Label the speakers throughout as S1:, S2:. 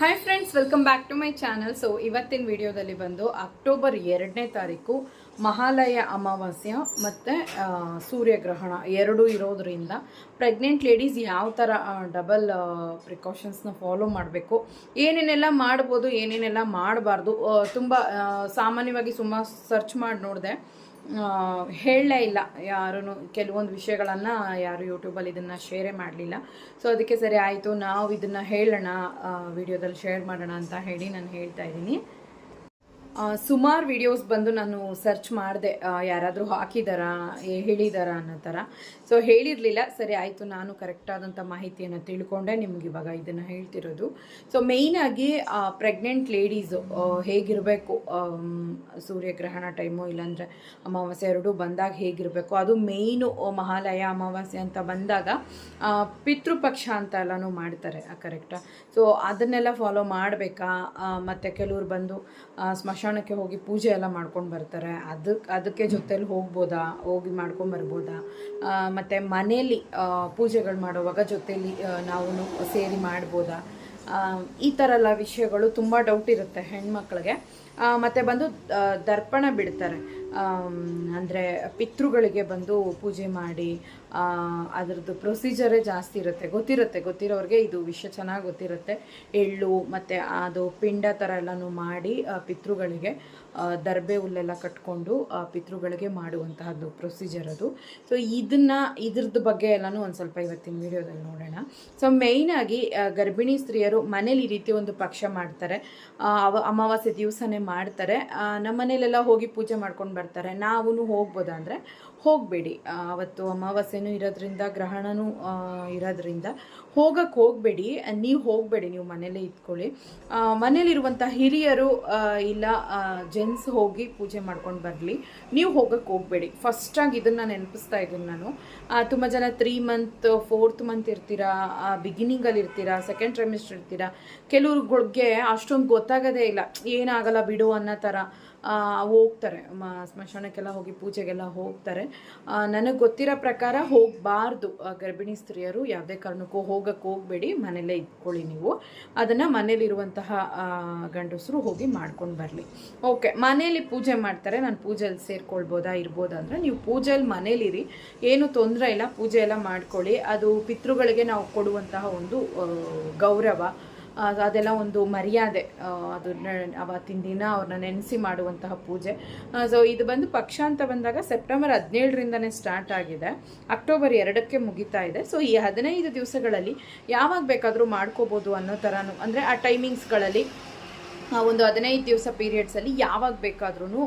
S1: Hi friends welcome back to my channel so ಇವತ್ತಿನ ವಿಡಿಯೋದಲ್ಲಿ ಬಂದು ಅಕ್ಟೋಬರ್ ಎರಡನೇ ತಾರೀಕು, ಮಹಾಲಯ ಅಮಾವಾಸ್ಯ ಮತ್ತು ಸೂರ್ಯಗ್ರಹಣ ಎರಡೂ ಇರೋದ್ರಿಂದ ಪ್ರೆಗ್ನೆಂಟ್ ಲೇಡೀಸ್ ಯಾವ ಥರ ಡಬಲ್ ಪ್ರಿಕಾಷನ್ಸ್ನ ಫಾಲೋ ಮಾಡಬೇಕು, ಏನೇನೆಲ್ಲ ಮಾಡ್ಬೋದು, ಏನೇನೆಲ್ಲ ಮಾಡಬಾರ್ದು ತುಂಬ ಸಾಮಾನ್ಯವಾಗಿ ಸುಮ್ಮ ಸರ್ಚ್ ಮಾಡಿ ನೋಡಿದೆ. ಹೇಳಲೇ ಇಲ್ಲ ಯಾರೂ ಕೆಲವೊಂದು ವಿಷಯಗಳನ್ನು ಯಾರು ಯೂಟ್ಯೂಬಲ್ಲಿ ಇದನ್ನು ಶೇರೇ ಮಾಡಲಿಲ್ಲ. ಸೊ ಅದಕ್ಕೆ ಸರಿ ಆಯಿತು. ನಾವು ಇದನ್ನು ಹೇಳೋಣ. ವಿಡಿಯೋದಲ್ಲಿ ಶೇರ್ ಮಾಡೋಣ ಅಂತ ಹೇಳಿ ನಾನು ಹೇಳ್ತಾ ಇದ್ದೀನಿ. ಸುಮಾರು ವಿಡಿಯೋಸ್ ಬಂದು ನಾನು ಸರ್ಚ್ ಮಾಡಿದೆ. ಯಾರಾದರೂ ಹಾಕಿದಾರಾ ಹೇಳಿದಾರ ಅನ್ನೋ ಥರ ಸೊ ಹೇಳಿರಲಿಲ್ಲ. ಸರಿ ಆಯಿತು ನಾನು ಕರೆಕ್ಟಾದಂಥ ಮಾಹಿತಿಯನ್ನು ತಿಳ್ಕೊಂಡೆ. ನಿಮ್ಗೆ ಇವಾಗ ಇದನ್ನು ಹೇಳ್ತಿರೋದು. ಸೊ ಮೇಯ್ನಾಗಿ ಪ್ರೆಗ್ನೆಂಟ್ ಲೇಡೀಸು ಹೇಗಿರಬೇಕು? ಸೂರ್ಯಗ್ರಹಣ ಟೈಮು ಇಲ್ಲಾಂದರೆ ಅಮಾವಾಸ್ಯೆ ಎರಡೂ ಬಂದಾಗ ಹೇಗಿರಬೇಕು? ಅದು ಮೇಯ್ನು ಮಹಾಲಯ ಅಮಾವಾಸ್ಯೆ ಅಂತ ಬಂದಾಗ ಪಿತೃಪಕ್ಷ ಅಂತ ಎಲ್ಲನೂ ಮಾಡ್ತಾರೆ. ಕರೆಕ್ಟಾ ಸೊ ಅದನ್ನೆಲ್ಲ ಫಾಲೋ ಮಾಡಬೇಕಾ? ಮತ್ತು ಕೆಲವ್ರು ಬಂದು ಆ, ಸ್ಮಶಾನಕ್ಕೆ ಹೋಗಿ ಪೂಜೆ ಎಲ್ಲ ಮಾಡ್ಕೊಂಡು ಬರ್ತಾರೆ. ಅದಕ್ಕೆ ಅದಕ್ಕೆ ಜೊತೆಲಿ ಹೋಗ್ಬೋದಾ? ಹೋಗಿ ಮಾಡ್ಕೊಂಡು ಬರ್ಬೋದಾ? ಮತ್ತು ಮನೇಲಿ ಪೂಜೆಗಳು ಮಾಡುವಾಗ ಜೊತೆಲಿ ನಾವು ಸೇರಿ ಮಾಡ್ಬೋದಾ? ಈ ಥರ ಎಲ್ಲ ವಿಷಯಗಳು ತುಂಬ ಡೌಟ್ ಇರುತ್ತೆ ಹೆಣ್ಮಕ್ಳಿಗೆ. ಮತ್ತು ಬಂದು ದರ್ಪಣ ಬಿಡ್ತಾರೆ. ಅಂದರೆ ಪಿತೃಗಳಿಗೆ ಬಂದು ಪೂಜೆ ಮಾಡಿ ಅದರದ್ದು ಪ್ರೊಸೀಜರೇ ಜಾಸ್ತಿ ಇರುತ್ತೆ. ಗೊತ್ತಿರುತ್ತೆ, ಗೊತ್ತಿರೋರಿಗೆ ಇದು ವಿಷಯ ಚೆನ್ನಾಗಿ ಗೊತ್ತಿರುತ್ತೆ. ಎಳ್ಳು ಮತ್ತು ಅದು ಪಿಂಡ ಥರ ಎಲ್ಲನೂ ಮಾಡಿ ಪಿತೃಗಳಿಗೆ ದರ್ಬೆ ಹುಲ್ಲೆಲ್ಲ ಕಟ್ಕೊಂಡು ಪಿತೃಗಳಿಗೆ ಮಾಡುವಂತಹದ್ದು ಪ್ರೊಸೀಜರ್ ಅದು. ಸೊ ಇದನ್ನು, ಇದ್ರದ್ದು ಬಗ್ಗೆ ಎಲ್ಲನೂ ಒಂದು ಸ್ವಲ್ಪ ಇವತ್ತಿನ ವಿಡಿಯೋದಲ್ಲಿ ನೋಡೋಣ. ಸೊ ಮೇಯ್ನಾಗಿ ಗರ್ಭಿಣಿ ಸ್ತ್ರೀಯರು ಮನೇಲಿ ಈ ರೀತಿ ಒಂದು ಪಕ್ಷ ಮಾಡ್ತಾರೆ. ಅವ, ಅಮಾವಾಸ್ಯೆ ದಿವಸನೇ ಮಾಡ್ತಾರೆ. ನಮ್ಮ ಮನೇಲೆಲ್ಲ ಹೋಗಿ ಪೂಜೆ ಮಾಡ್ಕೊಂಡು ಬರ್ತಾರೆ. ನಾವು ಹೋಗ್ಬೋದಾ ಅಂದರೆ ಹೋಗಬೇಡಿ. ಅವತ್ತು ಅಮಾವಾಸ್ಯೆನೂ ಇರೋದ್ರಿಂದ, ಗ್ರಹಣನೂ ಇರೋದ್ರಿಂದ ಹೋಗಕ್ಕೆ ಹೋಗಬೇಡಿ. ನೀವು ಹೋಗಬೇಡಿ, ನೀವು ಮನೇಲೇ ಇದ್ಕೊಳ್ಳಿ. ಮನೇಲಿರುವಂಥ ಹಿರಿಯರು ಇಲ್ಲ ಜೆಂಟ್ಸ್ ಹೋಗಿ ಪೂಜೆ ಮಾಡ್ಕೊಂಡು ಬರಲಿ. ನೀವು ಹೋಗಕ್ಕೆ ಹೋಗಬೇಡಿ. ಫಸ್ಟಾಗಿ ಇದನ್ನು ನೆನಪಿಸ್ತಾ ಇದ್ದೀನಿ ನಾನು. ತುಂಬ ಜನ ತ್ರೀ ಮಂತ್ ಫೋರ್ತ್ ಮಂತ್ ಇರ್ತೀರಾ ಬಿಗಿನಿಂಗಲ್ಲಿ ಇರ್ತೀರಾ ಸೆಕೆಂಡ್ ಟ್ರೈಮಿಸ್ಟರ್ ಇರ್ತೀರಾ. ಕೆಲವ್ರಿಗೆ ಅಷ್ಟೊಂದು ಗೊತ್ತಾಗೋದೇ ಇಲ್ಲ. ಏನಾಗಲ್ಲ ಬಿಡು ಅನ್ನೋ ಥರ ಹೋಗ್ತಾರೆ. ಮ, ಸ್ಮಶಾನಕ್ಕೆಲ್ಲ ಹೋಗಿ ಪೂಜೆಗೆಲ್ಲ ಹೋಗ್ತಾರೆ. ನನಗೆ ಗೊತ್ತಿರೋ ಪ್ರಕಾರ ಹೋಗಬಾರ್ದು. ಗರ್ಭಿಣಿ ಸ್ತ್ರೀಯರು ಯಾವುದೇ ಕಾರಣಕ್ಕೂ ಹೋಗಕ್ಕೆ ಹೋಗಬೇಡಿ. ಮನೆಯಲ್ಲೇ ಇಟ್ಕೊಳ್ಳಿ ನೀವು. ಅದನ್ನು ಮನೇಲಿರುವಂತಹ ಗಂಡಸರು ಹೋಗಿ ಮಾಡ್ಕೊಂಡು ಬರಲಿ. ಓಕೆ ಮನೇಲಿ ಪೂಜೆ ಮಾಡ್ತಾರೆ. ನಾನು ಪೂಜೆಯಲ್ಲಿ ಸೇರ್ಕೊಳ್ಬೋದಾ, ಇರ್ಬೋದಾ ಅಂದರೆ ನೀವು ಪೂಜೆಯಲ್ಲಿ ಮನೇಲಿರಿ ಏನು ತೊಂದರೆ ಇಲ್ಲ. ಪೂಜೆ ಎಲ್ಲ ಮಾಡ್ಕೊಳ್ಳಿ. ಅದು ಪಿತೃಗಳಿಗೆ ನಾವು ಕೊಡುವಂತಹ ಒಂದು ಗೌರವ. ಅದೆಲ್ಲ ಒಂದು ಮರ್ಯಾದೆ ಅದು ಅವತ್ತಿನ ದಿನ ಅವ್ರನ್ನ ನೆನೆಸಿ ಮಾಡುವಂತಹ ಪೂಜೆ. ಸೊ ಇದು ಬಂದು ಪಕ್ಷ ಅಂತ ಬಂದಾಗ ಸೆಪ್ಟೆಂಬರ್ ಹದಿನೇಳರಿಂದನೇ ಸ್ಟಾರ್ಟ್ ಆಗಿದೆ. ಅಕ್ಟೋಬರ್ ಎರಡಕ್ಕೆ ಮುಗಿತಾ ಇದೆ. ಸೊ ಈ ಹದಿನೈದು ದಿವಸಗಳಲ್ಲಿ ಯಾವಾಗ ಬೇಕಾದರೂ ಮಾಡ್ಕೋಬೋದು ಅನ್ನೋ ಥರನೂ ಅಂದರೆ ಆ ಟೈಮಿಂಗ್ಸ್ಗಳಲ್ಲಿ ಒಂದು ಹದಿನೈದು ದಿವಸ ಪೀರಿಯಡ್ಸಲ್ಲಿ ಯಾವಾಗ ಬೇಕಾದ್ರೂ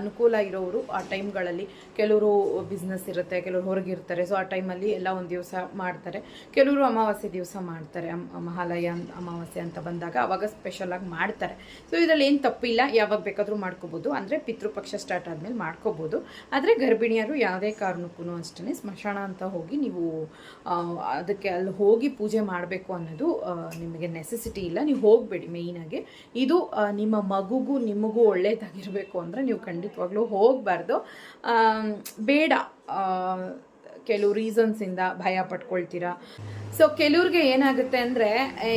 S1: ಅನುಕೂಲ ಇರೋರು ಆ ಟೈಮ್ಗಳಲ್ಲಿ ಕೆಲವರು ಬಿಸ್ನೆಸ್ ಇರುತ್ತೆ, ಕೆಲವರು ಹೊರಗಿರ್ತಾರೆ. ಸೊ ಆ ಟೈಮಲ್ಲಿ ಎಲ್ಲ ಒಂದು ದಿವಸ ಮಾಡ್ತಾರೆ. ಕೆಲವರು ಅಮಾವಾಸ್ಯೆ ದಿವಸ ಮಾಡ್ತಾರೆ. ಮಹಾಲಯ ಅಮಾವಾಸ್ಯೆ ಅಂತ ಬಂದಾಗ ಅವಾಗ ಸ್ಪೆಷಲಾಗಿ ಮಾಡ್ತಾರೆ. ಸೊ ಇದರಲ್ಲಿ ಏನು ತಪ್ಪಿಲ್ಲ. ಯಾವಾಗ ಬೇಕಾದರೂ ಮಾಡ್ಕೋಬೋದು. ಅಂದರೆ ಪಿತೃಪಕ್ಷ ಸ್ಟಾರ್ಟ್ ಆದಮೇಲೆ ಮಾಡ್ಕೋಬೋದು. ಆದರೆ ಗರ್ಭಿಣಿಯರು ಯಾವುದೇ ಕಾರಣಕ್ಕೂ ಅಷ್ಟೇ ಸ್ಮಶಾನ ಅಂತ ಹೋಗಿ ನೀವು ಅದಕ್ಕೆ ಅಲ್ಲಿ ಹೋಗಿ ಪೂಜೆ ಮಾಡಬೇಕು ಅನ್ನೋದು ನಿಮಗೆ ನೆಸೆಸಿಟಿ ಇಲ್ಲ. ನೀವು ಹೋಗಬೇಡಿ ಮೇಯ್ನಾಗಿ ಇದು ನಿಮ್ಮ ಮಗುಗೂ ನಿಮಗೂ ಒಳ್ಳೆಯದಾಗಿರಬೇಕು ಅಂದರೆ ನೀವು ಖಂಡಿತವಾಗ್ಲೂ ಹೋಗಬಾರ್ದು. ಬೇಡ. ಕೆಲವು ರೀಸನ್ಸಿಂದ ಭಯ ಪಟ್ಕೊಳ್ತೀರಾ? ಸೊ ಕೆಲವ್ರಿಗೆ ಏನಾಗುತ್ತೆ ಅಂದರೆ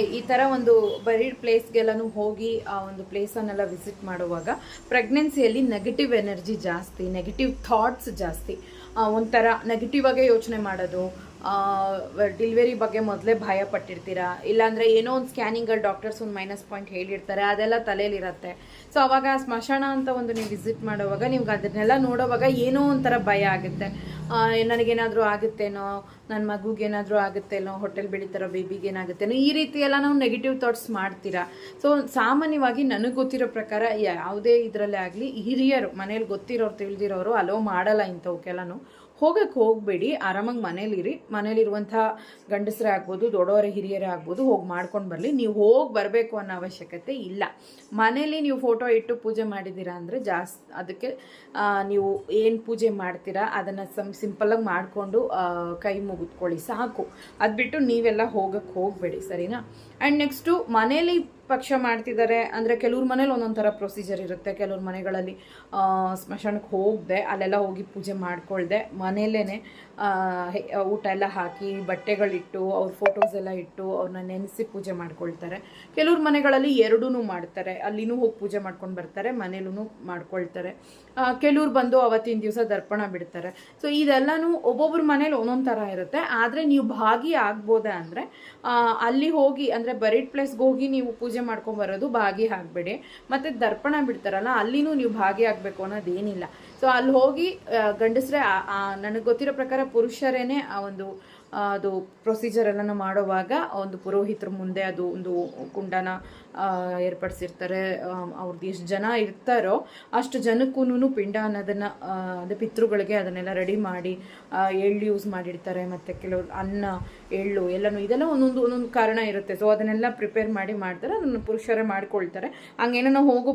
S1: ಈ ಥರ ಒಂದು ಬರೀಡ್ ಪ್ಲೇಸ್ಗೆಲ್ಲನೂ ಹೋಗಿ, ಆ, ಒಂದು ಪ್ಲೇಸನ್ನೆಲ್ಲ ವಿಸಿಟ್ ಮಾಡುವಾಗ ಪ್ರೆಗ್ನೆನ್ಸಿಯಲ್ಲಿ ನೆಗೆಟಿವ್ ಎನರ್ಜಿ ಜಾಸ್ತಿ ನೆಗೆಟಿವ್ ಥಾಟ್ಸ್ ಜಾಸ್ತಿ. ಒಂಥರ ನೆಗೆಟಿವ್ ಆಗೇ ಯೋಚನೆ ಮಾಡೋದು ಡಿಲಿವರಿ ಬಗ್ಗೆ ಮೊದಲೇ ಭಯ ಪಟ್ಟಿರ್ತೀರಾ? ಇಲ್ಲಾಂದರೆ ಏನೋ ಒಂದು ಸ್ಕ್ಯಾನಿಂಗಲ್ಲಿ ಡಾಕ್ಟರ್ಸ್ ಒಂದು ಮೈನಸ್ ಪಾಯಿಂಟ್ ಹೇಳಿರ್ತಾರೆ, ಅದೆಲ್ಲ ತಲೆಯಲ್ಲಿರತ್ತೆ. ಸೊ ಅವಾಗ ಸ್ಮಶಾನ ಅಂತ ಒಂದು ನೀವು ವಿಸಿಟ್ ಮಾಡೋವಾಗ ನಿಮ್ಗೆ ಅದನ್ನೆಲ್ಲ ನೋಡೋವಾಗ ಏನೋ ಒಂಥರ ಭಯ ಆಗುತ್ತೆ. ನನಗೇನಾದರೂ ಆಗುತ್ತೇನೋ? ನನ್ನ ಮಗುಗೇನಾದರೂ ಆಗುತ್ತೇನೋ? ಹೋಟೆಲ್ ಬೆಳೀತಾರೋ? ಬೇಬಿಗೆ ಏನಾಗುತ್ತೇನೋ? ಈ ರೀತಿ ಎಲ್ಲ ನಾವು ನೆಗೆಟಿವ್ ಥಾಟ್ಸ್ ಮಾಡ್ತೀರಾ? ಸೊ ಸಾಮಾನ್ಯವಾಗಿ ನನಗೆ ಗೊತ್ತಿರೋ ಪ್ರಕಾರ ಯಾವುದೇ ಇದರಲ್ಲೇ ಆಗಲಿ ಹಿರಿಯರು, ಮನೇಲಿ ಗೊತ್ತಿರೋರು, ತಿಳಿದಿರೋರು ಅಲೋ ಮಾಡಲ್ಲ ಇಂಥವಕ್ಕೆಲ್ಲನೂ. ಹೋಗಕ್ಕೆ ಹೋಗಬೇಡಿ, ಆರಾಮಾಗಿ ಮನೇಲಿರಿ ಮನೇಲಿರುವಂಥ ಗಂಡಸರೇ ಆಗ್ಬೋದು, ದೊಡ್ಡವರೇ, ಹಿರಿಯರೇ ಆಗ್ಬೋದು, ಹೋಗಿ ಮಾಡ್ಕೊಂಡು ಬರಲಿ. ನೀವು ಹೋಗಿ ಬರಬೇಕು ಅನ್ನೋ ಅವಶ್ಯಕತೆ ಇಲ್ಲ. ಮನೇಲಿ ನೀವು ಫೋಟೋ ಇಟ್ಟು ಪೂಜೆ ಮಾಡಿದ್ದೀರಾ ಅಂದರೆ ಜಾಸ್ತಿ ಅದಕ್ಕೆ ನೀವು ಏನು ಪೂಜೆ ಮಾಡ್ತೀರಾ ಅದನ್ನು ಸಮ್ ಸಿಂಪಲಾಗಿ ಮಾಡಿಕೊಂಡು ಕೈ ಮುಗಿದ್ಕೊಳ್ಳಿ. ಸಾಕು. ಅದು ಬಿಟ್ಟು ನೀವೆಲ್ಲ ಹೋಗಕ್ಕೆ ಹೋಗಬೇಡಿ, ಸರಿನಾ? ಆ್ಯಂಡ್ ನೆಕ್ಸ್ಟು ಮನೇಲಿ ಪಕ್ಷ ಮಾಡ್ತಿದ್ದಾರೆ. ಅಂದರೆ ಕೆಲವ್ರ ಮನೇಲಿ ಒಂದೊಂದು ಥರ ಪ್ರೊಸೀಜರ್ ಇರುತ್ತೆ. ಕೆಲವ್ರ ಮನೆಗಳಲ್ಲಿ ಸ್ಮಶಾನಕ್ಕೆ ಹೋಗದೆ, ಅಲ್ಲೆಲ್ಲ ಹೋಗಿ ಪೂಜೆ ಮಾಡ್ಕೊಳ್ದೆ ಮನೆಯಲ್ಲೇ ಊಟ ಎಲ್ಲ ಹಾಕಿ, ಬಟ್ಟೆಗಳಿಟ್ಟು, ಅವ್ರ ಫೋಟೋಸ್ ಎಲ್ಲ ಇಟ್ಟು ಅವ್ರನ್ನ ನೆನೆಸಿ ಪೂಜೆ ಮಾಡ್ಕೊಳ್ತಾರೆ. ಕೆಲವ್ರ ಮನೆಗಳಲ್ಲಿ ಎರಡೂ ಮಾಡ್ತಾರೆ. ಅಲ್ಲಿನೂ ಹೋಗಿ ಪೂಜೆ ಮಾಡ್ಕೊಂಡು ಬರ್ತಾರೆ ಮನೇಲೂ ಮಾಡ್ಕೊಳ್ತಾರೆ. ಕೆಲವ್ರು ಬಂದು ಅವತ್ತಿನ ದಿವಸ ದರ್ಪಣ ಬಿಡ್ತಾರೆ. ಸೊ ಇದೆಲ್ಲನೂ ಒಬ್ಬೊಬ್ರ ಮನೇಲಿ ಒಂದೊಂದು ಥರ ಇರುತ್ತೆ. ಆದರೆ ನೀವು ಭಾಗಿ ಆಗ್ಬೋದಾ ಅಂದರೆ ಅಲ್ಲಿ ಹೋಗಿ, ಅಂದರೆ ಬರೀಡ್ ಪ್ಲೇಸ್ಗೆ ಹೋಗಿ ನೀವು ಪೂಜೆ ಮಾಡ್ಕೊಂಬರೋದು ಭಾಗಿ ಆಗಬೇಡಿ. ಮತ್ತು ದರ್ಪಣ ಬಿಡ್ತಾರಲ್ಲ, ಅಲ್ಲಿನೂ ನೀವು ಭಾಗಿ ಆಗಬೇಕು ಅನ್ನೋದೇನಿಲ್ಲ. ಸೊ ಅಲ್ಲಿ ಹೋಗಿ ಗಂಡಸರೇ ನನಗೆ ಗೊತ್ತಿರೋ ಪ್ರಕಾರ ಪುರುಷರೇನೆ ಆ ಒಂದು ಅದು ಪ್ರೊಸೀಜರ್ ಎಲ್ಲನೂ ಮಾಡುವಾಗ ಒಂದು ಪುರೋಹಿತರ ಮುಂದೆ ಅದು ಒಂದು ಕುಂಡನ ಏರ್ಪಡಿಸಿರ್ತಾರೆ. ಅವ್ರದ್ದು ಎಷ್ಟು ಜನ ಇರ್ತಾರೋ ಅಷ್ಟು ಜನಕ್ಕೂ ಪಿಂಡ ಅನ್ನೋದನ್ನು ಅದೇ ಪಿತೃಗಳಿಗೆ ಅದನ್ನೆಲ್ಲ ರೆಡಿ ಮಾಡಿ ಎಳ್ಳು ಯೂಸ್ ಮಾಡಿರ್ತಾರೆ. ಮತ್ತು ಕೆಲವರು ಅನ್ನ, ಎಳ್ಳು ಎಲ್ಲನೂ ಇದೆಲ್ಲ ಒಂದೊಂದು ಒಂದೊಂದು ಕಾರಣ ಇರುತ್ತೆ. ಸೊ ಅದನ್ನೆಲ್ಲ ಪ್ರಿಪೇರ್ ಮಾಡಿ ಮಾಡ್ತಾರೆ. ಅದನ್ನು ಪುರುಷರೇ ಮಾಡ್ಕೊಳ್ತಾರೆ. ಹಂಗೇನೋ ಹೋಗೋ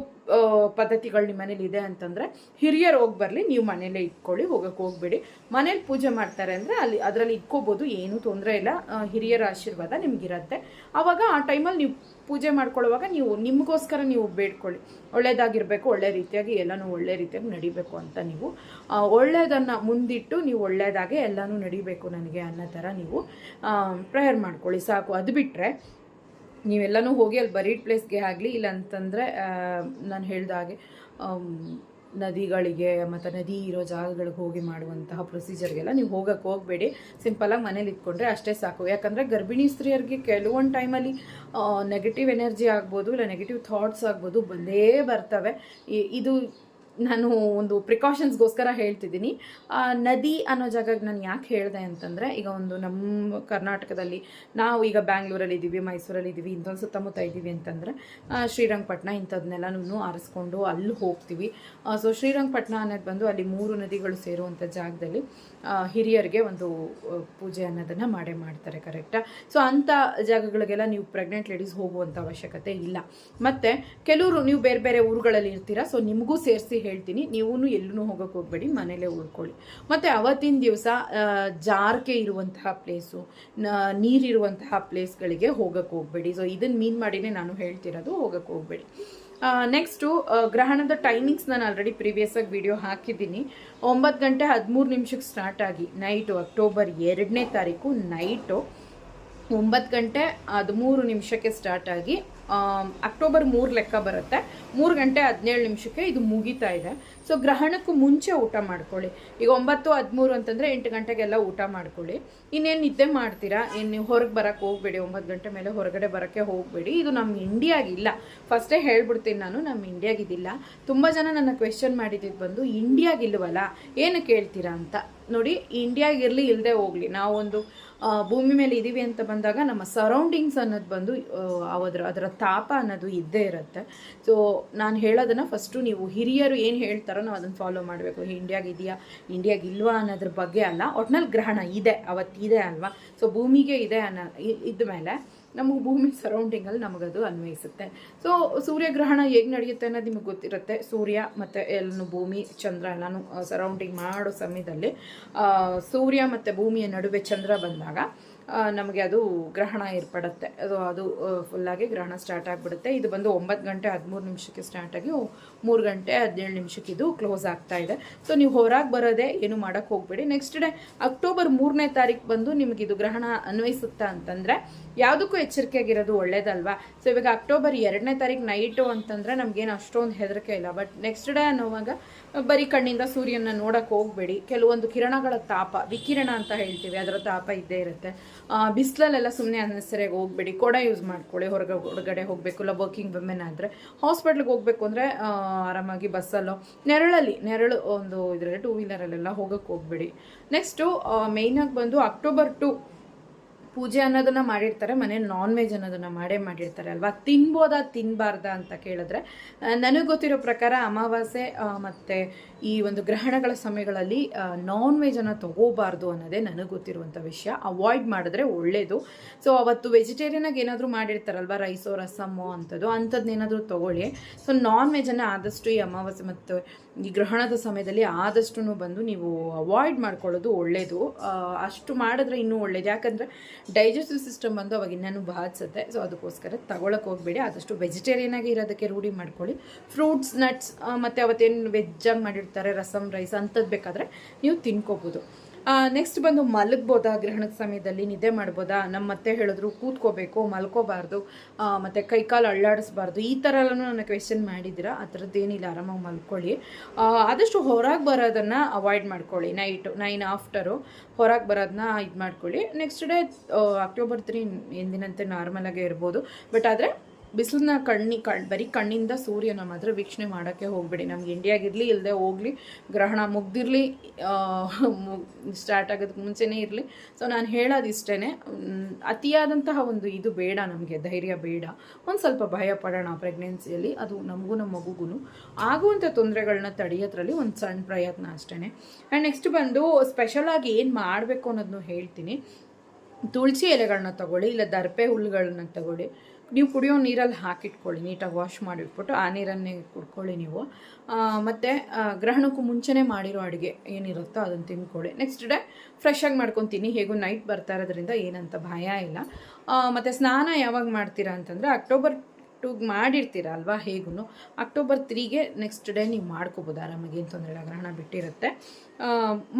S1: ಪದ್ಧತಿಗಳು ನಿಮ್ಮ ಮನೇಲಿ ಇದೆ ಅಂತಂದರೆ ಹಿರಿಯರು ಹೋಗಿ ಬರಲಿ, ನೀವು ಮನೇಲೇ ಇಟ್ಕೊಳ್ಳಿ ಹೋಗಕ್ಕೆ ಹೋಗಬೇಡಿ. ಮನೇಲಿ ಪೂಜೆ ಮಾಡ್ತಾರೆ ಅಂದರೆ ಅಲ್ಲಿ ಅದರಲ್ಲಿ ಇಟ್ಕೋಬೋದು, ಏನೂ ತೊಂದರೆ ಇಲ್ಲ. ಹಿರಿಯರ ಆಶೀರ್ವಾದ ನಿಮಗಿರತ್ತೆ. ಆವಾಗ ಆ ಟೈಮಲ್ಲಿ ನೀವು ಪೂಜೆ ಮಾಡ್ಕೊಳ್ಳುವಾಗ ನೀವು, ನಿಮಗೋಸ್ಕರ ನೀವು ಬೇಡ್ಕೊಳ್ಳಿ. ಒಳ್ಳೇದಾಗಿರಬೇಕು, ಒಳ್ಳೆ ರೀತಿಯಾಗಿ ಎಲ್ಲನೂ ಒಳ್ಳೆ ರೀತಿಯಾಗಿ ನಡಿಬೇಕು ಅಂತ ನೀವು ಒಳ್ಳೆಯದನ್ನು ಮುಂದಿಟ್ಟು ನೀವು ಒಳ್ಳೆಯದಾಗೆ ಎಲ್ಲನೂ ನಡಿಬೇಕು ನನಗೆ ಅನ್ನೋ ಥರ ನೀವು ಪ್ರೇಯರ್ ಮಾಡ್ಕೊಳ್ಳಿ. ಸಾಕು. ಅದು ಬಿಟ್ಟರೆ ನೀವೆಲ್ಲನೂ ಹೋಗಿ ಅಲ್ಲಿ ಬರೀಡ್ ಪ್ಲೇಸ್ಗೆ ಆಗಲಿ ಇಲ್ಲ ಅಂತಂದರೆ ನಾನು ಹೇಳಿದ ಹಾಗೆ ನದಿಗಳಿಗೆ ಮತ್ತು ನದಿ ಇರೋ ಜಾಗಗಳಿಗೆ ಹೋಗಿ ಮಾಡುವಂತಹ ಪ್ರೊಸೀಜರ್ಗೆಲ್ಲ ನೀವು ಹೋಗಕ್ಕೆ ಹೋಗಬೇಡಿ. ಸಿಂಪಲಾಗಿ ಮನೇಲಿ ಇಟ್ಕೊಂಡ್ರೆ ಅಷ್ಟೇ ಸಾಕು. ಯಾಕಂದರೆ ಗರ್ಭಿಣಿ ಸ್ತ್ರೀಯರಿಗೆ ಕೆಲವೊಂದು ಟೈಮಲ್ಲಿ ನೆಗೆಟಿವ್ ಎನರ್ಜಿ ಆಗ್ಬೋದು, ಇಲ್ಲ ನೆಗೆಟಿವ್ ಥಾಟ್ಸ್ ಆಗ್ಬೋದು, ಬಂದೇ ಬರ್ತವೆ. ಇದು ನಾನು ಒಂದು ಪ್ರಿಕಾಷನ್ಸ್ಗೋಸ್ಕರ ಹೇಳ್ತಿದ್ದೀನಿ. ನದಿ ಅನ್ನೋ ಜಾಗಕ್ಕೆ ನಾನು ಯಾಕೆ ಹೇಳಿದೆ ಅಂತಂದರೆ, ಈಗ ಒಂದು ನಮ್ಮ ಕರ್ನಾಟಕದಲ್ಲಿ ನಾವು ಈಗ ಬ್ಯಾಂಗ್ಳೂರಲ್ಲಿ ಇದ್ದೀವಿ ಮೈಸೂರಲ್ಲಿ ಇದ್ದೀವಿ ಇಂಥೊಂದು ಸುತ್ತಮುತ್ತ ಇದ್ದೀವಿ ಅಂತಂದರೆ ಶ್ರೀರಂಗಪಟ್ಟಣ ಇಂಥದನ್ನೆಲ್ಲನೂ ಆರಿಸ್ಕೊಂಡು ಅಲ್ಲಿ ಹೋಗ್ತೀವಿ. ಸೊ ಶ್ರೀರಂಗಪಟ್ಟಣ ಅನ್ನೋದು ಬಂದು ಅಲ್ಲಿ ಮೂರು ನದಿಗಳು ಸೇರುವಂಥ ಜಾಗದಲ್ಲಿ ಹಿರಿಯರಿಗೆ ಒಂದು ಪೂಜೆ ಅನ್ನೋದನ್ನು ಮಾಡೇ ಮಾಡ್ತಾರೆ ಕರೆಕ್ಟಾ ಸೊ ಅಂಥ ಜಾಗಗಳಿಗೆಲ್ಲ ನೀವು ಪ್ರೆಗ್ನೆಂಟ್ ಲೇಡೀಸ್ ಹೋಗುವಂಥ ಅವಶ್ಯಕತೆ ಇಲ್ಲ. ಮತ್ತು, ಕೆಲವರು, ನೀವು ಬೇರೆ ಬೇರೆ ಊರುಗಳಲ್ಲಿ ಇರ್ತೀರಾ ಸೊ ನಿಮಗೂ ಸೇರಿಸಿ ಹೇಳ್ತೀನಿ. ನೀವು ಎಲ್ಲೂ ಹೋಗೋಕೆ ಹೋಗಬೇಡಿ, ಮನೇಲೇ ಉಳ್ಕೊಳ್ಳಿ. ಮತ್ತು ಅವತ್ತಿನ ದಿವಸ ಜಾರ್ಕೆ ಇರುವಂತಹ ಪ್ಲೇಸು ನೀರಿರುವಂತಹ ಪ್ಲೇಸ್ಗಳಿಗೆ ಹೋಗೋಕೆ ಹೋಗಬೇಡಿ. ಸೊ ಇದನ್ನು ಮೀನ್ ಮಾಡಿನೇ ನಾನು ಹೇಳ್ತಿರೋದು ಹೋಗೋಕೆ ಹೋಗಬೇಡಿ. ನೆಕ್ಸ್ಟು ಗ್ರಹಣದ ಟೈಮಿಂಗ್ಸ್ ನಾನು ಆಲ್ರೆಡಿ ಪ್ರೀವಿಯಸ್ ಆಗಿ ವಿಡಿಯೋ ಹಾಕಿದ್ದೀನಿ. ಒಂಬತ್ತು ಗಂಟೆ ಹದಿಮೂರು ನಿಮಿಷಕ್ಕೆ ಸ್ಟಾರ್ಟ್ ಆಗಿ ನೈಟು ಅಕ್ಟೋಬರ್ ಎರಡನೇ ತಾರೀಕು ನೈಟು ಒಂಬತ್ತು ಗಂಟೆ ಹದಿಮೂರು ನಿಮಿಷಕ್ಕೆ ಸ್ಟಾರ್ಟ್ ಆಗಿ ಅಕ್ಟೋಬರ್ ಮೂರು ಲೆಕ್ಕ ಬರುತ್ತೆ. ಮೂರು ಗಂಟೆ ಹದಿನೇಳು ನಿಮಿಷಕ್ಕೆ ಇದು ಮುಗಿತಾ ಇದೆ. ಸೊ ಗ್ರಹಣಕ್ಕೂ ಮುಂಚೆ ಊಟ ಮಾಡ್ಕೊಳ್ಳಿ. ಈಗ ಒಂಬತ್ತು, ಹದಿಮೂರು ಅಂತಂದರೆ ಎಂಟು ಗಂಟೆಗೆಲ್ಲ ಊಟ ಮಾಡ್ಕೊಳ್ಳಿ. ಇನ್ನೇನು ನಿದ್ದೆ ಮಾಡ್ತೀರಾ? ಏನು ನೀವು ಹೊರಗೆ ಬರೋಕ್ಕೆ ಹೋಗಬೇಡಿ, ಒಂಬತ್ತು ಗಂಟೆ ಮೇಲೆ ಹೊರಗಡೆ ಬರೋಕ್ಕೆ ಹೋಗಬೇಡಿ. ಇದು ನಮ್ಮ ಇಂಡಿಯಾಗಿಲ್ಲ ಫಸ್ಟೇ ಹೇಳ್ಬಿಡ್ತೀನಿ ನಾನು, ನಮ್ಮ ಇಂಡಿಯಾಗಿದಿಲ್ಲ ತುಂಬ ಜನ ನನ್ನ ಕ್ವೆಶನ್ ಮಾಡಿದ್ದು ಬಂದು ಇಂಡಿಯಾಗಿಲ್ವಲ್ಲ ಏನು ಕೇಳ್ತೀರಾ ಅಂತ? ನೋಡಿ ಇಂಡಿಯಾಗಿರಲಿ ಇಲ್ಲದೆ ಹೋಗಲಿ. ನಾವೊಂದು ಭೂಮಿ ಮೇಲೆ ಇದ್ದೀವಿ ಅಂತ ಬಂದಾಗ ನಮ್ಮ ಸರೌಂಡಿಂಗ್ಸ್ ಅನ್ನೋದು ಬಂದು ಅದರ ಅದರ ತಾಪ ಅನ್ನೋದು ಇದ್ದೇ ಇರುತ್ತೆ. ಸೊ ನಾನು ಹೇಳೋದನ್ನು ಫಸ್ಟು ನೀವು ಹಿರಿಯರು ಏನು ಹೇಳ್ತಾರೋ ನಾವು ಅದನ್ನು ಫಾಲೋ ಮಾಡಬೇಕು. ಇಂಡಿಯಾಗಿದೆಯಾ ಇಂಡಿಯಾಗಿಲ್ವಾ ಅನ್ನೋದ್ರ ಬಗ್ಗೆ ಅಲ್ಲ, ಒಟ್ನಲ್ಲಿ ಗ್ರಹಣ ಇದೆ ಅವತ್ತಿದೆ ಅಲ್ವಾ? ಸೊ ಭೂಮಿಗೆ ಇದೆ ಅನ್ನೋ ಇದ್ದ ಮೇಲೆ ನಮಗೆ ಭೂಮಿ ಸರೌಂಡಿಂಗಲ್ಲಿ ನಮಗದು ಅನ್ವಯಿಸುತ್ತೆ. ಸೊ ಸೂರ್ಯಗ್ರಹಣ ಹೇಗೆ ನಡೆಯುತ್ತೆ ಅನ್ನೋದು ನಿಮಗೆ ಗೊತ್ತಿರುತ್ತೆ. ಸೂರ್ಯ ಮತ್ತು ಎಲ್ಲೂ ಭೂಮಿ, ಚಂದ್ರ ಎಲ್ಲನೂ ಸರೌಂಡಿಂಗ್ ಮಾಡೋ ಸಮಯದಲ್ಲಿ ಸೂರ್ಯ ಮತ್ತು ಭೂಮಿಯ ನಡುವೆ ಚಂದ್ರ ಬಂದಾಗ ನಮಗೆ ಅದು ಗ್ರಹಣ ಏರ್ಪಡುತ್ತೆ. ಅದು ಅದು ಫುಲ್ಲಾಗಿ ಗ್ರಹಣ ಸ್ಟಾರ್ಟ್ ಆಗಿಬಿಡುತ್ತೆ. ಇದು ಬಂದು ಒಂಬತ್ತು ಗಂಟೆ ಹದಿಮೂರು ನಿಮಿಷಕ್ಕೆ ಸ್ಟಾರ್ಟ್ ಆಗಿ ಮೂರು ಗಂಟೆ ಹದಿನೇಳು ನಿಮಿಷಕ್ಕೆ ಇದು ಕ್ಲೋಸ್ ಆಗ್ತಾ ಇದೆ. ಸೊ ನೀವು ಹೊರಗೆ ಬರೋದೇ ಏನು ಮಾಡೋಕ್ಕೆ ಹೋಗಬೇಡಿ. ನೆಕ್ಸ್ಟ್ ಡೇ ಅಕ್ಟೋಬರ್ ಮೂರನೇ ತಾರೀಕು ಬಂದು ನಿಮಗೆ ಇದು ಗ್ರಹಣ ಅನ್ವಯಿಸುತ್ತಾ ಅಂತಂದರೆ ಯಾವುದಕ್ಕೂ ಎಚ್ಚರಿಕೆಯಾಗಿರೋದು ಒಳ್ಳೇದಲ್ವಾ? ಸೊ ಇವಾಗ ಅಕ್ಟೋಬರ್ ಎರಡನೇ ತಾರೀಕು ನೈಟು ಅಂತಂದರೆ ನಮಗೇನು ಅಷ್ಟೊಂದು ಹೆದರಿಕೆ ಇಲ್ಲ. ಬಟ್ ನೆಕ್ಸ್ಟ್ ಡೇ ಅನ್ನೋವಾಗ ಬರೀ ಕಣ್ಣಿಂದ ಸೂರ್ಯನ ನೋಡೋಕ್ಕೆ ಹೋಗಬೇಡಿ. ಕೆಲವೊಂದು ಕಿರಣಗಳ ತಾಪ, ವಿಕಿರಣ ಅಂತ ಹೇಳ್ತೀವಿ, ಅದರ ತಾಪ ಇದ್ದೇ ಇರುತ್ತೆ. ಬಿಸಿಲಲ್ಲೆಲ್ಲ ಸುಮ್ಮನೆ ಅನ್ನೆಸರಿಯಾಗಿ ಹೋಗಬೇಡಿ. ಕೊಡ ಯೂಸ್ ಮಾಡ್ಕೊಳ್ಳಿ, ಹೊರಗೆ, ಹೊರಗಡೆ ಹೋಗಬೇಕು. ಇಲ್ಲ ವರ್ಕಿಂಗ್ ವುಮೆನ್ ಆದರೆ. ಹಾಸ್ಪಿಟ್ಲಿಗೆ ಹೋಗಬೇಕು ಅಂದರೆ ಆರಾಮಾಗಿ ಬಸ್ಸಲ್ಲೋ, ನೆರಳಲ್ಲಿ, ನೆರಳು ಒಂದು ಇದರಲ್ಲಿ ಟೂ ವೀಲರಲ್ಲೆಲ್ಲ ಹೋಗೋಕ್ಕೆ ಹೋಗಬೇಡಿ ನೆಕ್ಸ್ಟು ಮೇಯ್ನಾಗಿ ಬಂದು ಅಕ್ಟೋಬರ್ ಟು ಪೂಜೆ ಅನ್ನೋದನ್ನ ಮಾಡಿರ್ತಾರೆ, ಮನೆ ನಾನ್ ವೆಜ್ ಅನ್ನೋದನ್ನ ಮಾಡೇ ಮಾಡಿರ್ತಾರೆ ಅಲ್ವಾ? ತಿನ್ಬೋದಾ ತಿನ್ನಬಾರ್ದಾ ಅಂತ ಕೇಳಿದ್ರೆ ನನಗೆ ಗೊತ್ತಿರೋ ಪ್ರಕಾರ ಅಮಾವಾಸ್ಯೆ ಮತ್ತೆ ಈ ಒಂದು ಗ್ರಹಣಗಳ ಸಮಯಗಳಲ್ಲಿ ನಾನ್ ವೆಜನ್ನು ತಗೋಬಾರ್ದು ಅನ್ನೋದೇ ನನಗೆ ಗೊತ್ತಿರುವಂಥ ವಿಷಯ. ಅವಾಯ್ಡ್ ಮಾಡಿದ್ರೆ ಒಳ್ಳೆಯದು ಸೊ ಅವತ್ತು ವೆಜಿಟೇರಿಯನಾಗಿ ಏನಾದರೂ ಮಾಡಿರ್ತಾರಲ್ವ? ರೈಸೋ ರಸಮ್ಮೋ ಅಂಥದ್ದು ಅಂಥದ್ದನ್ನೇನಾದರೂ ತಗೊಳ್ಳಿ. ಸೊ ನಾನ್ ವೆಜನ್ನು ಆದಷ್ಟು ಈ ಅಮಾವಾಸ್ಯೆ ಮತ್ತು ಈ ಗ್ರಹಣದ ಸಮಯದಲ್ಲಿ ಆದಷ್ಟು ಬಂದು ನೀವು ಅವಾಯ್ಡ್ ಮಾಡ್ಕೊಳ್ಳೋದು ಒಳ್ಳೆಯದು ಅಷ್ಟು ಮಾಡಿದ್ರೆ ಇನ್ನೂ ಒಳ್ಳೇದು. ಯಾಕಂದರೆ ಡೈಜೆಸ್ಟಿವ್ ಸಿಸ್ಟಮ್ ಬಂದು ಅವಾಗ ಇನ್ನೂ ಬಾಧಿಸುತ್ತೆ ಸೊ ಅದಕ್ಕೋಸ್ಕರ ತಗೊಳಕ್ಕೆ ಹೋಗಬೇಡಿ. ಆದಷ್ಟು ವೆಜಿಟೇರಿಯನ್ ಆಗಿ ಇರೋದಕ್ಕೆ ರೂಢಿ ಮಾಡ್ಕೊಳ್ಳಿ. ಫ್ರೂಟ್ಸ್ ನಟ್ಸ್ ಮತ್ತು ಅವತ್ತೇನು ವೆಜ್ಜಾಗಿ ಮಾಡಿರ್ತಾರೆ ರಸಮ್ ರೈಸ್ ಅಂಥದ್ದು ಬೇಕಾದರೆ ನೀವು ತಿನ್ಕೋಬೋದು. ನೆಕ್ಸ್ಟ್ ಬಂದು ಮಲಗ್ಬೋದಾ? ಗ್ರಹಣದ ಸಮಯದಲ್ಲಿ ನಿದ್ದೆ ಮಾಡ್ಬೋದಾ? ನಮ್ಮ ಮತ್ತೆ ಹೇಳಿದ್ರು ಕೂತ್ಕೋಬೇಕು, ಮಲ್ಕೋಬಾರ್ದು ಮತ್ತು ಕೈಕಾಲು ಅಳ್ಳಾಡಿಸ್ಬಾರ್ದು, ಈ ಥರ ಎಲ್ಲನೂ ನನ್ನ ಕ್ವೆಶನ್ ಮಾಡಿದ್ದೀರಾ? ಆ ಥರದ್ದೇನಿಲ್ಲ ಆರಾಮಾಗಿ ಮಲ್ಕೊಳ್ಳಿ. ಆದಷ್ಟು ಹೊರಗೆ ಬರೋದನ್ನು ಅವಾಯ್ಡ್ ಮಾಡ್ಕೊಳ್ಳಿ ನೈಟು ನೈನ್ ಆಫ್ಟರು ಹೊರಗೆ ಬರೋದನ್ನ ಇದು ಮಾಡ್ಕೊಳ್ಳಿ. ನೆಕ್ಸ್ಟ್ ಡೇ ಅಕ್ಟೋಬರ್ ತ್ರೀ ಎಂದಿನಂತೆ ನಾರ್ಮಲಾಗೇ ಇರ್ಬೋದು. ಬಟ್ ಆದರೆ ಬಿಸಿಲನ್ನ ಕಣ್ಣಿ ಕಣ್, ಬರೀ ಕಣ್ಣಿಂದ ಸೂರ್ಯನ ಮಾತ್ರ ವೀಕ್ಷಣೆ ಮಾಡೋಕ್ಕೆ ಹೋಗಬೇಡಿ. ನಮ್ಗೆ ಇಂಡಿಯಾಗಿರಲಿ ಇಲ್ಲದೆ ಹೋಗಲಿ, ಗ್ರಹಣ ಮುಗ್ದಿರಲಿ ಸ್ಟಾರ್ಟ್ ಆಗೋದಕ್ಕೆ ಮುಂಚೆನೇ ಇರಲಿ. ಸೊ ನಾನು ಹೇಳೋದು ಇಷ್ಟೇ ಅತಿಯಾದಂತಹ ಒಂದು ಇದು ಬೇಡ ನಮಗೆ, ಧೈರ್ಯ ಬೇಡ. ಒಂದು ಸ್ವಲ್ಪ ಭಯ ಪಡೋಣ ಪ್ರೆಗ್ನೆನ್ಸಿಯಲ್ಲಿ, ಅದು ನಮಗೂ ನಮ್ಮ ಮಗುಗೂ ಆಗುವಂಥ ತೊಂದರೆಗಳನ್ನ ತಡೆಯೋದ್ರಲ್ಲಿ ಒಂದು ಸಣ್ಣ ಪ್ರಯತ್ನ ಅಷ್ಟೇ ಆ್ಯಂಡ್ ನೆಕ್ಸ್ಟ್ ಬಂದು ಸ್ಪೆಷಲಾಗಿ ಏನು ಮಾಡಬೇಕು ಅನ್ನೋದನ್ನು ಹೇಳ್ತೀನಿ. ತುಳಸಿ ಎಲೆಗಳನ್ನ ತಗೊಳ್ಳಿ, ಇಲ್ಲ ದರ್ಪೆ ಹುಲ್ಲುಗಳನ್ನ ತಗೊಳ್ಳಿ. ನೀವು ಕುಡಿಯೋ ನೀರಲ್ಲಿ ಹಾಕಿಟ್ಕೊಳ್ಳಿ, ನೀಟಾಗಿ ವಾಶ್ ಮಾಡಿಟ್ಬಿಟ್ಟು ಆ ನೀರನ್ನೇ ಕುಡ್ಕೊಳ್ಳಿ ನೀವು. ಮತ್ತು ಗ್ರಹಣಕ್ಕೂ ಮುಂಚೆನೇ ಮಾಡಿರೋ ಅಡುಗೆ ಏನಿರುತ್ತೋ ಅದನ್ನು ತಿನ್ಕೊಳ್ಳಿ. ನೆಕ್ಸ್ಟ್ ಡೇ ಫ್ರೆಶಾಗಿ ಮಾಡ್ಕೊತೀನಿ ಹೇಗೂ ನೈಟ್ ಬರ್ತಾ ಇರೋದ್ರಿಂದ ಏನಂತ ಭಯ ಇಲ್ಲ. ಮತ್ತು ಸ್ನಾನ ಯಾವಾಗ ಮಾಡ್ತೀರಾ ಅಂತಂದರೆ ಅಕ್ಟೋಬರ್ ಟೂಗೆ ಮಾಡಿರ್ತೀರ ಅಲ್ವಾ ಹೇಗೂ ಅಕ್ಟೋಬರ್ ತ್ರೀಗೆ ನೆಕ್ಸ್ಟ್ ಡೇ ನೀವು ಮಾಡ್ಕೋಬೋದು, ಆರಾಮಾಗಿ ಏನು ತೊಂದರೆ ಇಲ್ಲ, ಗ್ರಹಣ ಬಿಟ್ಟಿರುತ್ತೆ.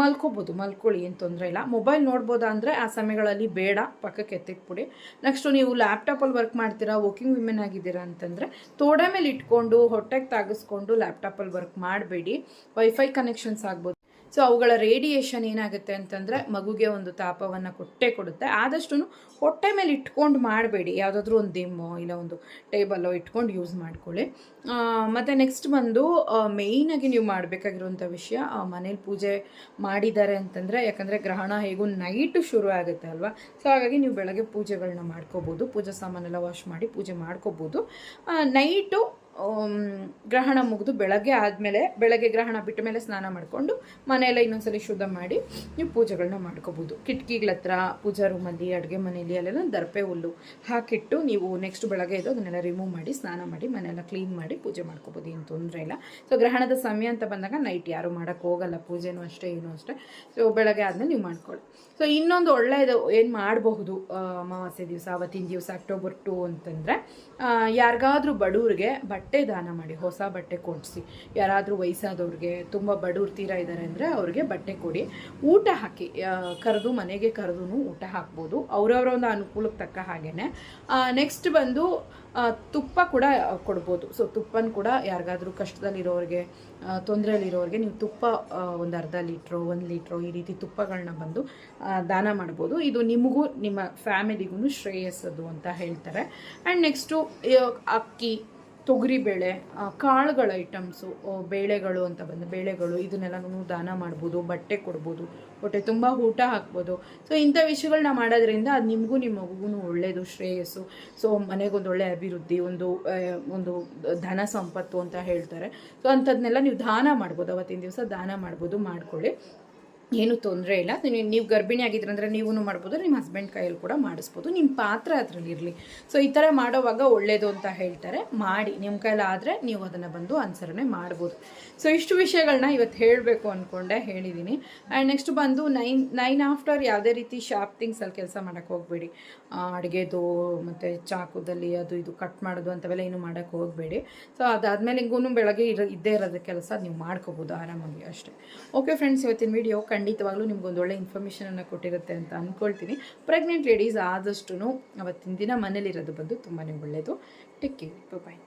S1: ಮಲ್ಕೋಬೋದು, ಮಲ್ಕೊಳ್ಳಿ, ಏನು ತೊಂದರೆ ಇಲ್ಲ. ಮೊಬೈಲ್ ನೋಡ್ಬೋದಾ ಅಂದರೆ ಆ ಸಮಯಗಳಲ್ಲಿ ಬೇಡ, ಪಕ್ಕಕ್ಕೆ ಎತ್ತಿಟ್ಬಿಡಿ. ನೆಕ್ಸ್ಟು ನೀವು ಲ್ಯಾಪ್ಟಾಪಲ್ಲಿ ವರ್ಕ್ ಮಾಡ್ತೀರಾ ವರ್ಕಿಂಗ್ ವಿಮೆನ್ ಆಗಿದ್ದೀರಾ ಅಂತಂದರೆ ತೋಡೆ ಮೇಲೆ ಇಟ್ಕೊಂಡು, ಹೊಟ್ಟೆಗೆ ತಾಗಿಸ್ಕೊಂಡು ಲ್ಯಾಪ್ಟಾಪಲ್ಲಿ ವರ್ಕ್ ಮಾಡಬೇಡಿ. ವೈಫೈ ಕನೆಕ್ಷನ್ಸ್ ಆಗ್ಬೋದು. ಸೊ ಅವುಗಳ ರೇಡಿಯೇಷನ್ ಏನಾಗುತ್ತೆ ಅಂತಂದರೆ ಮಗುಗೆ ಒಂದು ತಾಪವನ್ನು ಕೊಟ್ಟೆ ಕೊಡುತ್ತೆ. ಆದಷ್ಟು ಹೊಟ್ಟೆ ಮೇಲೆ ಇಟ್ಕೊಂಡು ಮಾಡಬೇಡಿ. ಯಾವುದಾದ್ರೂ ಒಂದು ದಿಮ್ಮೋ ಇಲ್ಲ ಒಂದು ಟೇಬಲ್ಲೋ ಇಟ್ಕೊಂಡು ಯೂಸ್ ಮಾಡ್ಕೊಳ್ಳಿ. ಮತ್ತು ನೆಕ್ಸ್ಟ್ ಬಂದು ಮೇಯ್ನಾಗಿ ನೀವು ಮಾಡಬೇಕಾಗಿರುವಂಥ ವಿಷಯ ಮನೇಲಿ ಪೂಜೆ ಮಾಡಿದ್ದಾರೆ ಅಂತಂದರೆ, ಯಾಕಂದರೆ ಗ್ರಹಣ ಹೇಗೂ ನೈಟು ಶುರು ಆಗುತ್ತೆ ಅಲ್ವಾ? ಸೊ ಹಾಗಾಗಿ ನೀವು ಬೆಳಗ್ಗೆ ಪೂಜೆಗಳನ್ನ ಮಾಡ್ಕೋಬೋದು. ಪೂಜಾ ಸಾಮಾನೆಲ್ಲ ವಾಶ್ ಮಾಡಿ ಪೂಜೆ ಮಾಡ್ಕೋಬೋದು. ನೈಟು ಗ್ರಹಣ ಮುಗಿದು ಬೆಳಗ್ಗೆ ಆದಮೇಲೆ, ಬೆಳಗ್ಗೆ ಗ್ರಹಣ ಬಿಟ್ಟ ಮೇಲೆ ಸ್ನಾನ ಮಾಡಿಕೊಂಡು ಮನೆಯೆಲ್ಲ ಇನ್ನೊಂದ್ಸಲಿ ಶುದ್ಧ ಮಾಡಿ ನೀವು ಪೂಜೆಗಳನ್ನ ಮಾಡ್ಕೋಬೋದು. ಕಿಟಕಿಗಳ ಹತ್ರ, ಪೂಜಾ ರೂಮಲ್ಲಿ, ಅಡುಗೆ ಮನೆಯಲ್ಲಿ, ಅಲ್ಲೆಲ್ಲ ದರ್ಪೆ ಹುಲ್ಲು ಹಾಕಿಟ್ಟು ನೀವು ನೆಕ್ಸ್ಟ್ ಬೆಳಗ್ಗೆ ಇದು ಅದನ್ನೆಲ್ಲ ರಿಮೂವ್ ಮಾಡಿ, ಸ್ನಾನ ಮಾಡಿ, ಮನೆಯೆಲ್ಲ ಕ್ಲೀನ್ ಮಾಡಿ ಪೂಜೆ ಮಾಡ್ಕೋಬೋದು, ಏನು ತೊಂದರೆ ಇಲ್ಲ. ಸೊ ಗ್ರಹಣದ ಸಮಯ ಅಂತ ಬಂದಾಗ ನೈಟ್ ಯಾರು ಮಾಡೋಕ್ಕೆ ಹೋಗಲ್ಲ, ಪೂಜೆನೂ ಅಷ್ಟೇ, ಏನೂ ಅಷ್ಟೇ. ಸೊ ಬೆಳಗ್ಗೆ ಆದಮೇಲೆ ನೀವು ಮಾಡ್ಕೊಳ್ಳಿ. ಸೊ ಇನ್ನೊಂದು ಒಳ್ಳೆಯದು ಏನು ಮಾಡಬಹುದು ಅಮಾವಾಸ್ಯೆ ದಿವಸ, ಅವತ್ತಿನ ದಿವಸ, ಅಕ್ಟೋಬರ್ ಟು ಅಂತಂದರೆ ಯಾರಿಗಾದ್ರೂ ಬಡವ್ರಿಗೆ ಬಟ್ಟೆ ದಾನ ಮಾಡಿ, ಹೊಸ ಬಟ್ಟೆ ಕೊಡಿಸಿ. ಯಾರಾದರೂ ವಯಸ್ಸಾದವ್ರಿಗೆ ತುಂಬ ಬಡವ್ರು ತೀರಾ ಇದ್ದಾರೆ ಅಂದರೆ ಅವ್ರಿಗೆ ಬಟ್ಟೆ ಕೊಡಿ. ಊಟ ಹಾಕಿ ಕರೆದು ಮನೆಗೆ ಕರೆದು ಊಟ ಹಾಕ್ಬೋದು. ಅವರವರ ಒಂದು ಅನುಕೂಲಕ್ಕೆ ತಕ್ಕ ಹಾಗೇನೆ. ನೆಕ್ಸ್ಟ್ ಬಂದು ತುಪ್ಪ ಕೂಡ ಕೊಡ್ಬೋದು. ಸೊ ತುಪ್ಪನ ಕೂಡ ಯಾರಿಗಾದ್ರೂ ಕಷ್ಟದಲ್ಲಿರೋರಿಗೆ ತೊಂದರೆಯಲ್ಲಿರೋರಿಗೆ ನೀವು ತುಪ್ಪ ಒಂದು ಅರ್ಧ ಲೀಟ್ರೋ, ಒಂದು ಲೀಟ್ರೋ ಈ ರೀತಿ ತುಪ್ಪಗಳನ್ನ ಬಂದು ದಾನ ಮಾಡ್ಬೋದು. ಇದು ನಿಮಗೂ, ನಿಮ್ಮ ಫ್ಯಾಮಿಲಿಗೂ ಶ್ರೇಯಸ್ಸದು ಅಂತ ಹೇಳ್ತಾರೆ. ಆ್ಯಂಡ್ ನೆಕ್ಸ್ಟು ಅಕ್ಕಿ ತೊಗರಿಬೇಳೆ ಬೇಳೆ ಕಾಳುಗಳ ಐಟಮ್ಸು ಬೇಳೆಗಳು ಅಂತ ಬಂದು ಬೇಳೆಗಳು ಇದನ್ನೆಲ್ಲನೂ ದಾನ ಮಾಡ್ಬೋದು, ಬಟ್ಟೆ ಕೊಡ್ಬೋದು, ಹೊಟ್ಟೆ ತುಂಬ ಊಟ ಹಾಕ್ಬೋದು. ಸೊ ಇಂಥ ವಿಷಯಗಳನ್ನ ಮಾಡೋದ್ರಿಂದ ಅದು ನಿಮಗೂ ನಿಮ್ಮ ಮಗುಗೂ ಒಳ್ಳೆಯದು ಶ್ರೇಯಸ್ಸು. ಸೊ ಮನೆಗೊಂದು ಒಳ್ಳೆ ಅಭಿವೃದ್ಧಿ, ಒಂದು ಒಂದು ಧನ ಸಂಪತ್ತು ಅಂತ ಹೇಳ್ತಾರೆ. ಸೊ ಅಂಥದ್ನೆಲ್ಲ ನೀವು ದಾನ ಮಾಡ್ಬೋದು, ಅವತ್ತಿನ ದಿವಸ ದಾನ ಮಾಡ್ಬೋದು, ಮಾಡ್ಕೊಳ್ಳಿ. ಏನು ತೊಂದರೆ ಇಲ್ಲ. ನೀವು ಗರ್ಭಿಣಿ ಆಗಿದ್ರೆ ಅಂದರೆ ನೀವೂ ಮಾಡ್ಬೋದು ನಿಮ್ಮ ಹಸ್ಬೆಂಡ್ ಕೈಯಲ್ಲಿ ಕೂಡ ಮಾಡಿಸ್ಬೋದು. ನಿಮ್ಮ ಪಾತ್ರ ಅದರಲ್ಲಿ ಇರಲಿ. ಸೊ ಈ ಥರ ಮಾಡೋವಾಗ ಒಳ್ಳೆಯದು ಅಂತ ಹೇಳ್ತಾರೆ. ಮಾಡಿ ನಿಮ್ಮ ಕೈಲಾದರೆ ನೀವು ಅದನ್ನು ಬಂದು ಅನುಸರಣೆ ಮಾಡ್ಬೋದು. ಸೊ ಇಷ್ಟು ವಿಷಯಗಳನ್ನ ಇವತ್ತು ಹೇಳಬೇಕು ಅಂದ್ಕೊಂಡೆ ಹೇಳಿದ್ದೀನಿ ಆ್ಯಂಡ್ ನೆಕ್ಸ್ಟ್ ಬಂದು ನೈನ್ ನೈನ್ ಆಫ್ಟರ್ ಯಾವುದೇ ರೀತಿ ಶಾರ್ಪ್ ಥಿಂಗ್ಸಲ್ಲಿ ಕೆಲಸ ಮಾಡೋಕ್ಕೆ ಹೋಗಬೇಡಿ. ಅಡುಗೆದು, ಮತ್ತು ಚಾಕುದಲ್ಲಿ ಅದು ಇದು ಕಟ್ ಮಾಡೋದು ಅಂಥವೆಲ್ಲ ಏನು ಮಾಡೋಕ್ಕೆ ಹೋಗಬೇಡಿ. ಸೊ ಅದಾದಮೇಲೆ ಹಿಂಗೂ ಬೆಳಗ್ಗೆ ಇರೋ ಇದ್ದೇ ಇರೋದು ಕೆಲಸ ನೀವು ಮಾಡ್ಕೋಬೋದು ಆರಾಮಾಗಿ ಅಷ್ಟೇ. ಓಕೆ ಫ್ರೆಂಡ್ಸ್ ಇವತ್ತಿನ ವಿಡಿಯೋ ಖಂಡಿತವಾಗ್ಲೂ ನಿಮ್ಗೊಂದು ಒಳ್ಳೆ ಇನ್ಫಾರ್ಮೇಷನನ್ನು ಕೊಟ್ಟಿರುತ್ತೆ ಅಂತ ಅಂದ್ಕೊಳ್ತೀನಿ ಪ್ರೆಗ್ನೆಂಟ್ ಲೇಡೀಸ್ ಆದಷ್ಟು ಅವತ್ತಿನ ದಿನ ಮನೇಲಿರೋದು ಬಂದು ತುಂಬಾ ಒಳ್ಳೆಯದು ಟೆಕ್ ಕೇರ್ ಬಾಯ್